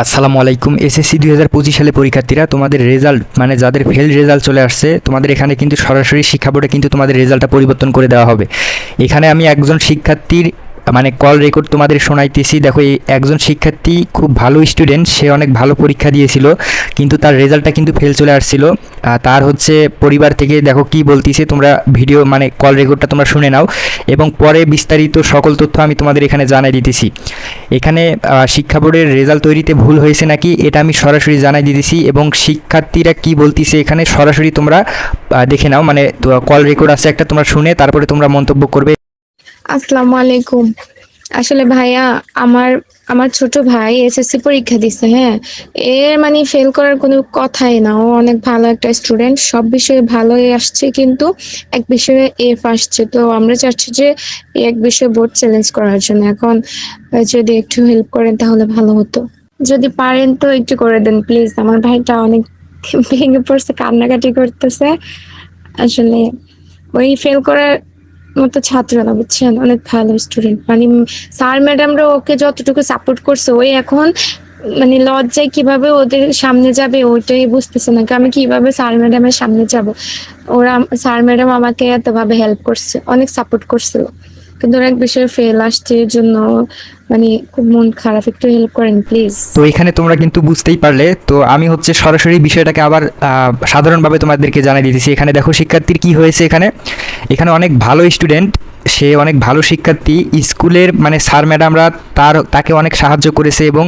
আসসালামু আলাইকুম। এসএসসি দুই হাজার পঁচিশ সালে পরীক্ষার্থীরা, তোমাদের রেজাল্ট মানে যাদের ফেল রেজাল্ট চলে আসছে, তোমাদের এখানে কিন্তু সরাসরি শিক্ষা বোর্ডে কিন্তু তোমাদের রেজাল্টটা পরিবর্তন করে দেওয়া হবে। এখানে আমি একজন শিক্ষার্থীর মানে কল রেকর্ড তোমাদের শোনাইতেছি। দেখো, এই একজন শিক্ষার্থী খুব ভালো স্টুডেন্ট সে অনেক ভালো পরীক্ষা দিয়েছিল, কিন্তু তার রেজাল্টটা কিন্তু ফেল চলে আসছিল। তার হচ্ছে পরিবার থেকে দেখো কি বলতিছে, তোমরা ভিডিও মানে কল রেকর্ডটা তোমরা শুনে নাও। এবং পরে বিস্তারিত সকল তথ্য আমি তোমাদের এখানে জানাই দিতেছি। এখানে শিক্ষা বোর্ডের রেজাল্ট তৈরিতে ভুল হয়েছে নাকি, এটা আমি সরাসরি জানাই দিতেছি। এবং শিক্ষার্থীরা কি বলতিছে এখানে, সরাসরি তোমরা দেখে নাও। মানে কল রেকর্ড আছে একটা তোমরা শুনে, তারপরে তোমরা মন্তব্য করবে। আসসালামু আলাইকুম। আসলে ভাইয়া, আমার আমার ছোট ভাই এসএসসি পরীক্ষা দিছে হ্যাঁ? এর মানে ফেল করার কোনো কথাই না। ও অনেক ভালো একটা স্টুডেন্ট সব বিষয়ে ভালোই আসছে, কিন্তু এক বিষয়ে এফ আসছে। তো আমরা চাচ্ছি যে এক বিষয়ে বোর্ড চ্যালেঞ্জ করার জন্য। এখন যদি একটু হেল্প করেন তাহলে ভালো হতো। যদি পারেন তো একটু করে দেন প্লিজ আমার ভাইটা অনেক ভেঙে পড়ছে, কান্নাকাটি করতেছে। আসলে ওই ফেল করার মতো ছাত্র না, বুঝছেন? অনেক ভালো স্টুডেন্ট মানে স্যার ম্যাডামরা ওকে যতটুকু সাপোর্ট করছে, ওই এখন মানে লজ্জায় কীভাবে ওদের সামনে যাবে, ওইটাই বুঝতেছে না আমি কীভাবে স্যার ম্যাডামের সামনে যাব। ওরা স্যার ম্যাডাম আমাকে এতভাবে হেল্প করছে, অনেক সাপোর্ট করছিল। কিন্তু এক বিষয়ে ফেল আসছে, এর জন্য মানে খুব মন খারাপ, একটু হেল্প করেন প্লিজ তো এখানে তোমরা কিন্তু বুঝতেই পারলে, তো আমি হচ্ছে সরাসরি বিষয়টাকে আবার সাধারণভাবে তোমাদেরকে জানাই দিতেছি। এখানে দেখো শিক্ষার্থীর কি হয়েছে এখানে। এখানে অনেক ভালো স্টুডেন্ট সে অনেক ভালো শিক্ষার্থী। স্কুলের মানে স্যার ম্যাডামরা তার, তাকে অনেক সাহায্য করেছে এবং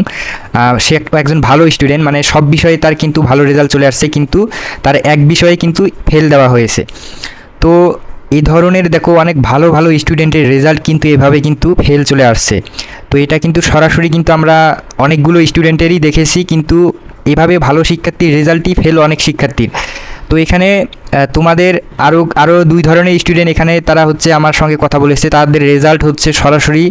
সে এক- একজন ভালো স্টুডেন্ট মানে সব বিষয়ে তার কিন্তু ভালো রেজাল্ট চলে আসছে, কিন্তু তার এক বিষয়ে কিন্তু ফেল দেওয়া হয়েছে। তো এই ধরনের দেখো অনেক ভালো ভালো স্টুডেন্টের রেজাল্ট কিন্তু এভাবে কিন্তু ফেল চলে আসছে। তো এটা কিন্তু সরাসরি কিন্তু আমরা অনেকগুলো স্টুডেন্টেরই দেখেছি, কিন্তু এভাবে ভালো শিক্ষার্থীর রেজাল্টই ফেল অনেক শিক্ষার্থীর। তো এখানে তোমাদের আরও আরও দুই ধরনের স্টুডেন্ট এখানে তারা হচ্ছে আমার সঙ্গে কথা বলেছে। তাদের রেজাল্ট হচ্ছে সরাসরি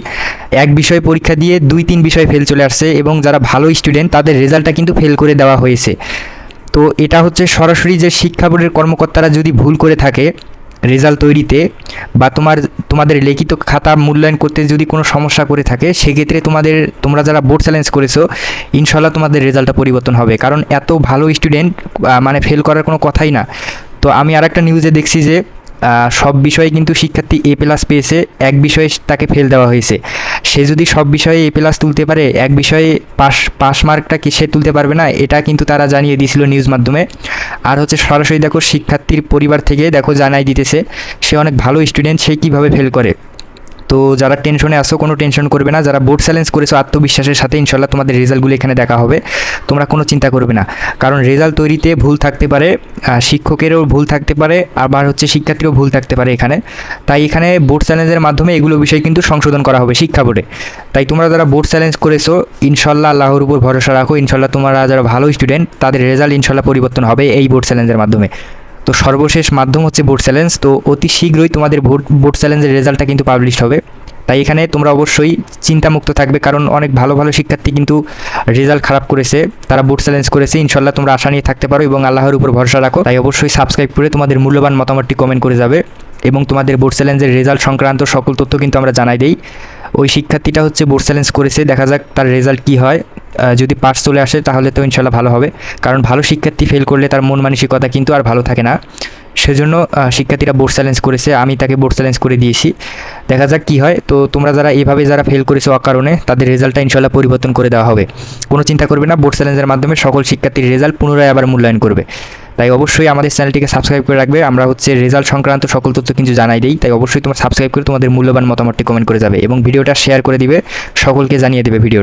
এক বিষয় পরীক্ষা দিয়ে দুই, তিন বিষয় ফেল চলে আসছে এবং যারা ভালো স্টুডেন্ট তাদের রেজাল্টটা কিন্তু ফেল করে দেওয়া হয়েছে। তো এটা হচ্ছে সরাসরি যে শিক্ষা বোর্ডের কর্মকর্তারা যদি ভুল করে থাকে রেজাল্ট তৈরিতে বা তোমার, তোমাদের লিখিত খাতা মূল্যায়ন করতে যদি কোনো সমস্যা করে থাকে, সেক্ষেত্রে তোমাদের, তোমরা যারা বোর্ড চ্যালেঞ্জ করেছ ইনশাল্লাহ তোমাদের রেজাল্টটা পরিবর্তন হবে। কারণ এত ভালো স্টুডেন্ট মানে ফেল করার কোনো কথাই না। তো আমি আর একটা নিউজে দেখছি যে সব বিষয়ে কিন্তু শিক্ষার্থী এ প্লাস পেয়েছে, এক বিষয়ে তাকে ফেল দেওয়া হয়েছে। সে যদি সব বিষয়ে এ প্লাস তুলতে পারে, এক বিষয়ে পাস পাস মার্কটা কি সে তুলতে পারবে না, এটা কিন্তু তারা জানিয়ে দিয়েছিল নিউজ মাধ্যমে। আর হচ্ছে সরাসরি দেখো, শিক্ষার্থীর পরিবার থেকে দেখো জানাই দিতেছে, সে অনেক ভালো স্টুডেন্ট সে কীভাবে ফেল করে? তো যারা টেনশনে আসো কোনো টেনশন করবে না। যারা বোর্ড চ্যালেঞ্জ করেছ, আত্মবিশ্বাসের সাথে ইনশাল্লাহ তোমাদের রেজাল্টগুলো এখানে দেখা হবে। তোমরা কোনো চিন্তা করবে না। কারণ রেজাল্ট তৈরিতে ভুল থাকতে পারে শিক্ষকেরও ভুল থাকতে পারে, আবার হচ্ছে শিক্ষার্থীরও ভুল থাকতে পারে এখানে। তাই এখানে বোর্ড চ্যালেঞ্জের মাধ্যমে এগুলো বিষয় কিন্তু সংশোধন করা হবে শিক্ষা বোর্ডে। তাই তোমরা যারা বোর্ড চ্যালেঞ্জ করেছ, ইনশাল্লাহ আল্লাহর উপর ভরসা রাখো। ইনশাল্লাহ তোমরা যারা ভালো স্টুডেন্ট তাদের রেজাল্ট ইনশাল্লাহ পরিবর্তন হবে এই বোর্ড চ্যালেঞ্জের মাধ্যমে। তো সর্বশেষ মাধ্যম হচ্ছে বোর্ড চ্যালেঞ্জ তো অতি শীঘ্রই তোমাদের বোর্ড বোর্ড চ্যালেঞ্জের রেজাল্টটা কিন্তু পাবলিশ হবে। তাই এখানে তোমরা অবশ্যই চিন্তামুক্ত থাকবে, কারণ অনেক ভালো ভালো শিক্ষার্থী কিন্তু রেজাল্ট খারাপ করেছে, তারা বোর্ড চ্যালেঞ্জ করেছে। ইনশাল্লাহ তোমরা আশা নিয়ে থাকতে পারো এবং আল্লাহর উপর ভরসা রাখো। তাই অবশ্যই সাবস্ক্রাইব করে তোমাদের মূল্যবান মতামতটি কমেন্ট করে যাবে এবং তোমাদের বোর্ড চ্যালেঞ্জের রেজাল্ট সংক্রান্ত সকল তথ্য কিন্তু আমরা জানাই দেই। ওই শিক্ষার্থীটা হচ্ছে বোর্ড চ্যালেঞ্জ করেছে, দেখা যাক তার রেজাল্ট কী হয়। যদি পাস চলে আসে, তাহলে তো ইনশাল্লাহ ভালো হবে। কারণ ভালো শিক্ষার্থী ফেল করলে তার মন মানসিকতা কিন্তু আর ভালো থাকে না। সেজন্য শিক্ষার্থীরা বোর্ড চ্যালেঞ্জ করেছে, আমি তাকে বোর্ড চ্যালেঞ্জ করে দিয়েছি। দেখা যাক কী হয়। তো তোমরা যারা এভাবে যারা ফেল করেছ অকারণে, তাদের রেজাল্টটা ইনশাল্লাহ পরিবর্তন করে দেওয়া হবে। কোনো চিন্তা করবে না বোর্ড চ্যালেঞ্জের মাধ্যমে সকল শিক্ষার্থীর রেজাল্ট পুনরায় আবার মূল্যায়ন করবে। তাই অবশ্যই আমাদের চ্যানেলটিকে সাবস্ক্রাইব করে রাখবে। আমরা হচ্ছে রেজাল্ট সংক্রান্ত সকল তথ্য কিন্তু জানাই দিই। তাই অবশ্যই তোমার সাবস্ক্রাইব করে তোমাদের মূল্যবান মতামতটি কমেন্ট করে যাবে এবং ভিডিওটা শেয়ার করে দিবে। সকলকে জানিয়ে দেবে ভিডিওটা।